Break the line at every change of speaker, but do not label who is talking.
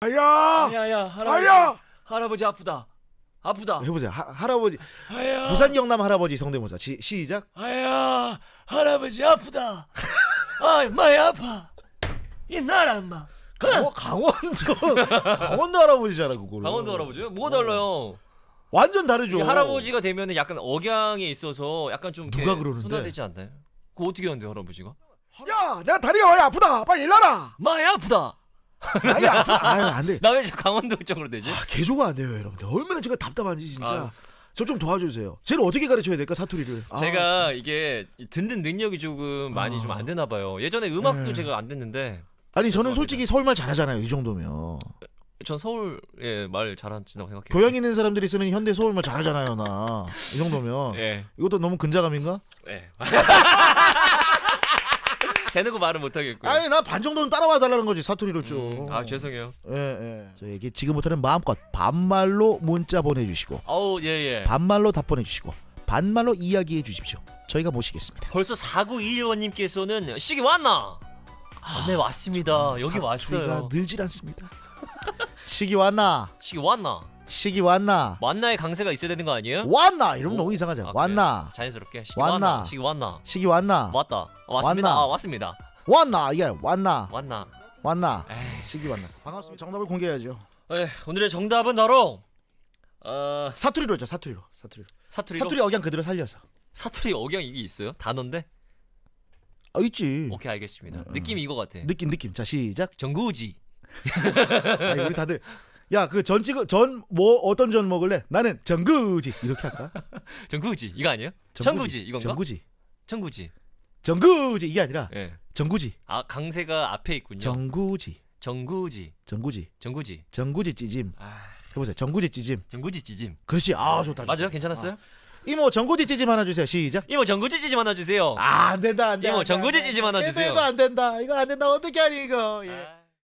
아야!
야야. 할아버지.
아야!
할아버지 아프다. 아프다.
해보세요. 하, 할아버지.
아야!
부산 경남 할아버지 성대모사. 시, 시작.
아야! 할아버지 아프다. 아 많이 아파. 이 나라 인마.
강원, 강원도. 강원도 할아버지잖아 그거
강원도 할아버지요? 뭐가 달라요?
완전 다르죠.
이게 할아버지가 되면은 약간 억양에 있어서 약간 좀 이렇게
누가 그러는데?
순화되지 않나요? 그거 어떻게 하는데 할아버지가?
야 내가 다리가 많이 아프다. 빨리 일나라.
많이 아프다
아니 아프다 아유 안 돼
나 왜 자꾸 강원도 쪽으로 되지?
아, 개조가 안 돼요 여러분들 얼마나 제가 답답한지 진짜
아유.
저 좀 도와주세요 쟤를 어떻게 가르쳐야 될까 사투리를 아,
제가 이게 듣는 능력이 조금 많이
아.
좀안 되나 봐요. 예전에 음악도
네.
제가 안 듣는데
아니 저는. 솔직히 서울말 잘하잖아요 이 정도면
전 서울에 말 잘한다고 생각해요.
교양 있는 사람들이 쓰는 현대 서울말 잘하잖아요 나 이 정도면
예.
이것도 너무 근자감인가?
예. 대놓고 말은 못 하겠고요.
아니 나반 정도는 따라와 달라는 거지 사투리를 좀.
음, 아 죄송해요.
예, 예. 저에게 지금부터는 마음껏 반말로 문자 보내주시고
아우 예예.
반말로 답변해 주시고 반말로 이야기해 주십시오. 저희가 모시겠습니다.
벌써 4921원님께서는 시기 왔나? 아, 네 왔습니다. 여기
사투리가
왔어요.
늘질 않습니다. 시기 왔나?
시기 왔나?
시기 왔나?
만나의 강세가 있어야 되는 거 아니에요?
왔나? 이러면
오.
너무 이상하잖아.
아, 그래요?
왔나?
자연스럽게 시기
왔나?
왔나? 시기 왔나?
시기 왔나?
왔다. 아, 왔습니다.
왔나?
아 왔습니다.
왔나? 이게 왔나?
왔나?
왔나?
에이.
시기 왔나? 반갑습니다. 정답을 공개해야죠.
에, 오늘의 정답은 바로 어
사투리로 했죠. 사투리로. 사투리로.
사투리
사투리 억양 그대로 살려서.
사투리 억양 이게 있어요? 단어인데?
아 있지.
오케이 알겠습니다.
음.
느낌이 이거 같아.
느낌 느낌. 자 시작.
정구지.
아니, 우리 다들 야 그전 찍어 전뭐 어떤 전 먹을래? 나는 전구지 이렇게 할까?
정구지 이거 아니에요? 청구지 이건가?
전구지.
청구지.
전구지 이게 아니라
예.
전구지.
아 강세가 앞에 있군요.
전구지.
정구지.
전구지.
정구지.
전구지 찌짐.
아
해보세요. 전구지 찌짐.
정구지 찌짐.
그렇지. 아 좋다. 좋다.
맞아요? 괜찮았어요?
이모 전구지 찌짐 하나 주세요. 시작.
이모 정구지 찌짐 하나 주세요.
아, 안 된다 안 돼.
이모 전구지
안 돼.
찌짐 하나 주세요.
이거 안 된다. 이거 안 된다. 어떻게 하니 이거. 예.
아.